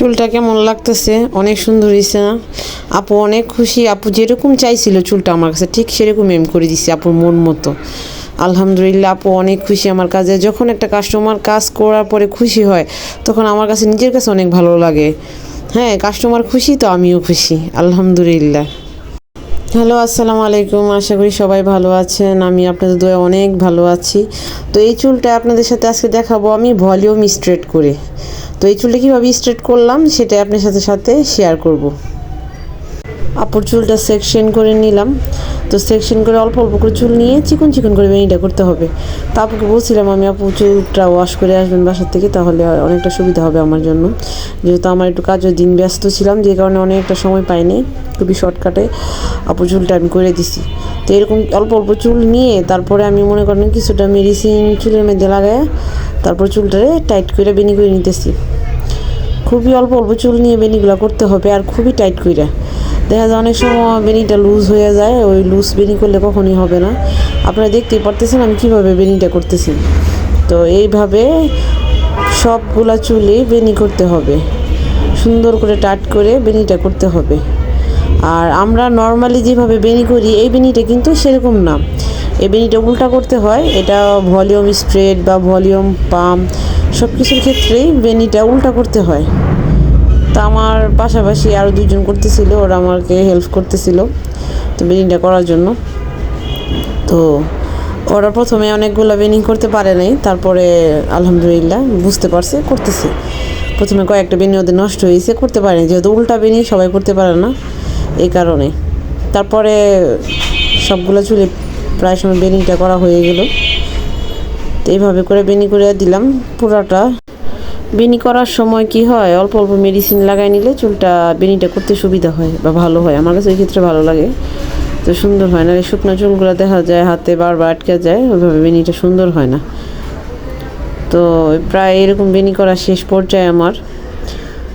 চুলটা কেমন লাগতেছে? অনেক সুন্দর হয়েছে না? আপু অনেক খুশি। আপু যেরকম চাইছিল চুলটা আমার কাছে, ঠিক সেরকম এম করে দিছি আপুর মন মতো। আলহামদুলিল্লাহ, আপু অনেক খুশি আমার কাজে। যখন একটা কাস্টমার কাজ করার পরে খুশি হয়, তখন আমার কাছে নিজের কাছে অনেক ভালো লাগে। হ্যাঁ কাস্টমার খুশি তো আমিও খুশি। আলহামদুলিল্লাহ। হ্যালো, আসসালামু আলাইকুম। আশা করি সবাই ভালো আছেন। আমি আপনাদের দোয়া অনেক ভালো আছি। তো এই চুলটা আপনাদের সাথে আজকে দেখাবো আমি ভলিউম স্ট্রেট করে। তো এই চুলটা কীভাবে স্ট্রেট করলাম সেটা আপনার সাথে সাথে শেয়ার করব। আপুর চুলটা সেকশন করে নিলাম। তো সেকশন করে অল্প অল্প করে চুল নিয়ে চিকন চিকন করে বেনিটা করতে হবে। তা বলছিলাম আমি, আপু, চুলটা ওয়াশ করে আসবেন বাসার থেকে, তাহলে অনেকটা সুবিধা হবে আমার জন্য। যেহেতু আমার একটু কাজের দিন ব্যস্ত ছিলাম, যে কারণে অনেকটা সময় পাইনি। খুবই শর্টকাটে আপু চুলটা আমি করে দিছি। তো এরকম অল্প অল্প চুল নিয়ে তারপরে আমি মনে করেন কিছুটা মেডিসিন চুলের মধ্যে লাগায় তারপর চুলটারে টাইট করে বেনি করে নিতেছি। খুবই অল্প অল্প চুল নিয়ে বেনিগুলো করতে হবে আর খুবই টাইট করে দেখা যায় অনেক সময় বেনিটা লুজ হয়ে যায়, ওই লুজ বেনি করলে কখনই হবে না। আপনারা দেখতেই পারতেছেন আমি কীভাবে বেনিটা করতেছি। তো এইভাবে সবগুলা চুলে বেনি করতে হবে। সুন্দর করে টাইট করে বেনিটা করতে হবে। আর আমরা নর্মালি যেভাবে বেনি করি, এই বেনিটা কিন্তু সেরকম না। এই বেনিটা করতে হয়, এটা ভলিউম স্ট্রেট বা ভলিউম পাম্প সব কিছুর ক্ষেত্রেই বেনিটা উল্টা করতে হয়। তা আমার পাশাপাশি আরও দুজন করতেছিল, ওরা আমাকে হেল্প করতেছিল তো বেনিটা করার জন্য। তো ওরা প্রথমে অনেকগুলো বেনিং করতে পারে নাই, তারপরে আলহামদুলিল্লাহ বুঝতে পারছে, করতেছে। প্রথমে কয়েকটা বেনি ওদের নষ্ট হয়েছে, করতে পারেনি যেহেতু উল্টা বেনি সবাই করতে পারে না, এই কারণে। তারপরে সবগুলো চুলে প্রায় সময় বেনিটা করা হয়ে গেল। তো এইভাবে করে বেনি করে দিলাম পুরাটা। বেনি করার সময় কি হয়, অল্প অল্প মেডিসিন লাগাই নিলে চুলটা বেনিটা করতে সুবিধা হয় বা ভালো হয়। আমার কাছে ওই ক্ষেত্রে ভালো লাগে। তো সুন্দর হয় না? এই শুকনো চুলগুলো দেখা যায়, হাতে বারবার আটকে যায়, ওইভাবে বেনিটা সুন্দর হয় না। তো প্রায় এরকম বেনি করা শেষ পর্যায়ে আমার।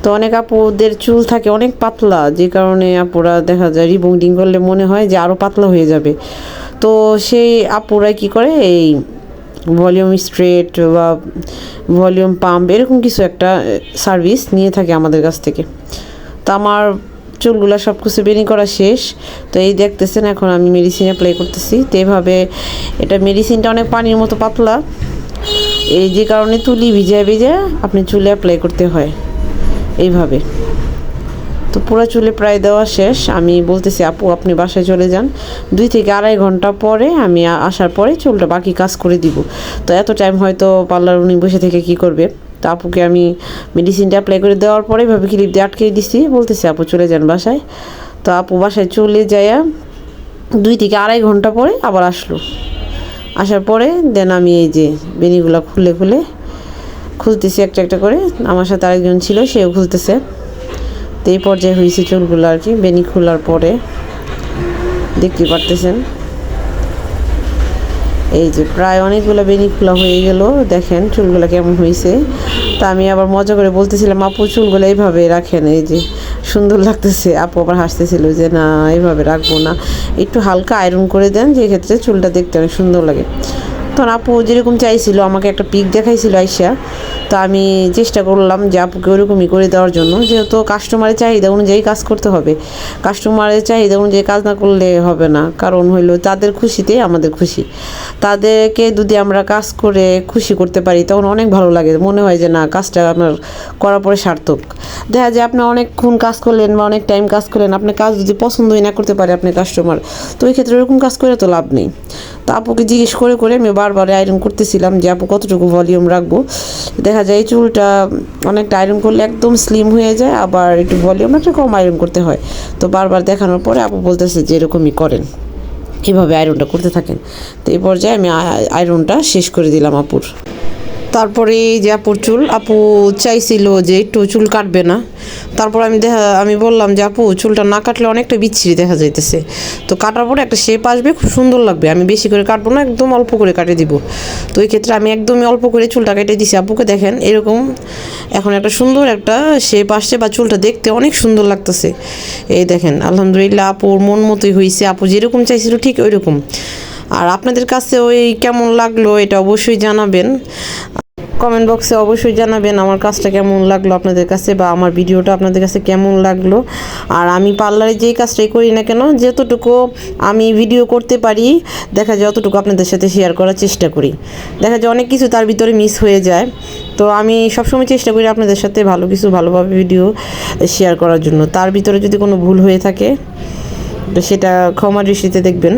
তো অনেক আপুদের চুল থাকে অনেক পাতলা, যে কারণে আপুরা দেখা যায় রিবন্ডিং করলে মনে হয় যে আরও পাতলা হয়ে যাবে। তো সেই আপুরা কি করে? এই ভলিউম স্ট্রেট বা ভলিউম পাম্প এরকম কিছু একটা সার্ভিস নিয়ে থাকে আমাদের কাছ থেকে। তো আমার চুলগুলো সব কিছু বেনি করা শেষ। তো এই দেখতেছেন, এখন আমি মেডিসিন অ্যাপ্লাই করতেছি। তো এভাবে এটা মেডিসিনটা অনেক পানির মতো পাতলা। এই যে কারণে তুলি ভিজায় ভিজায় আপনি চুলে অ্যাপ্লাই করতে হয়। এইভাবে। তো পুরো চুলে প্রায় দেওয়া শেষ। আমি বলতেছি, আপু, আপনি বাসায় চলে যান। দুই থেকে আড়াই ঘণ্টা পরে আমি আসার পরে চুলটা বাকি কাজ করে দিব। তো এত টাইম হয়তো পার্লার উনি বসে থেকে কি করবে? তো আপুকে আমি মেডিসিনটা অ্যাপ্লাই করে দেওয়ার পরে এভাবে ক্লিপ দিয়ে আটকে দিছি। বলতেছি, আপু, চলে যান বাসায়। তো আপু বাসায় চলে যায় দুই থেকে আড়াই ঘণ্টা পরে আবার আসলো। আসার পরে দেন আমি এই যে বেনিগুলো খুলে খুলে খুলতেছি একটা একটা করে। আমার সাথে আরেকজন ছিল, সেও খুলতেছে। তো এই পর্যায়ে হয়েছে চুলগুলো আর কি বেনি খোলার পরে। দেখতে পারতেছেন? এই যে প্রায় অনেকগুলো বেনি খোলা হয়ে গেল, দেখেন চুলগুলো কেমন হয়েছে। তা আমি আবার মজা করে বলতেছিলাম, আপু, চুলগুলো এইভাবে রাখেন, এই যে সুন্দর লাগতেছে। আপু আবার হাসতেছিল যে, না, এইভাবে রাখব না। একটু হালকা আয়রন করে দেন, যে ক্ষেত্রে চুলটা দেখতে অনেক সুন্দর লাগে। তখন আপু যেরকম চাইছিল, আমাকে একটা পিক দেখাইছিল আইসা, তো আমি চেষ্টা করলাম যে আপুকে ওরকমই করে দেওয়ার জন্য। যেহেতু কাস্টমারের চাহিদা অনুযায়ী কাজ করতে হবে। কাস্টমারের চাহিদা অনুযায়ী কাজ না করলে হবে না। কারণ হইল, তাদের খুশিতে আমাদের খুশি। তাদেরকে যদি আমরা কাজ করে খুশি করতে পারি, তখন অনেক ভালো লাগে। মনে হয় যে না, কাজটা আপনার করার পরে সার্থক। দেখা যায় আপনি অনেকক্ষণ কাজ করলেন বা অনেক টাইম কাজ করলেন, আপনি কাজ যদি পছন্দই না করতে পারে আপনি কাস্টমার তো ওই ক্ষেত্রে ওরকম কাজ করে তো লাভ নেই। তো আপুকে জিজ্ঞেস করে করে আমি বারবার আয়রন করতেছিলাম যে আপু কতটুকু ভলিউম রাখব। দেখা যায় চুলটা অনেকটা আয়রন করলে একদম স্লিম হয়ে যায়, আবার একটু ভলিউম একটা কম আয়রন করতে হয়। তো বারবার দেখানোর পরে আপু বলতেছে যে এরকমই করেন এভাবে আয়রনটা করতে থাকেন। তো এই পর্যায়ে আমি আয়রনটা শেষ করে দিলাম আপুর। তারপরে যে আপুর চুল, আপু চাইছিল যে একটু চুল কাটবে না। তারপর আমি দেখা, আমি বললাম যে, আপু, চুলটা না কাটলে অনেকটা বিচ্ছিরি দেখা যাইতেছে। তো কাটার পরে একটা শেপ আসবে, খুব সুন্দর লাগবে। আমি বেশি করে কাটবো না, একদম অল্প করে কাটে দিব। তো এই ক্ষেত্রে আমি একদমই অল্প করে চুলটা কেটে দিছি। আপুকে দেখেন, এরকম এখন একটা সুন্দর একটা শেপ আসছে বা চুলটা দেখতে অনেক সুন্দর লাগতেছে। এই দেখেন, আলহামদুলিল্লাহ আপুর মন মতোই হয়েছে আপু যেরকম চাইছিল ঠিক ওই রকম আর আপনাদের কাছে ওই কেমন লাগল, এটা অবশ্যই জানাবেন। কমেন্ট বক্সে অবশ্যই জানাবেন আমার কাজটা কেমন লাগল আপনাদের কাছে বা আমার ভিডিওটা আপনাদের কাছে কেমন লাগল। আর আমি পার্লারে যেই কাজটাই করি না কেন, যতটুকু আমি ভিডিও করতে পারি, দেখা যায় অতটুকু আপনাদের সাথে শেয়ার করার চেষ্টা করি। দেখা যায় অনেক কিছু তার ভিতরে মিস হয়ে যায়। তো আমি সবসময় চেষ্টা করি আপনাদের সাথে ভালো কিছু ভালোভাবে ভিডিও শেয়ার করার জন্য। তার ভিতরে যদি কোনো ভুল হয়ে থাকে, তো সেটা ক্ষমা দৃষ্টিতে দেখবেন।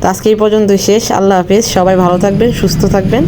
তো আজকে এই পর্যন্ত শেষ। আল্লাহ হাফেজ। সবাই ভালো থাকবেন, সুস্থ থাকবেন।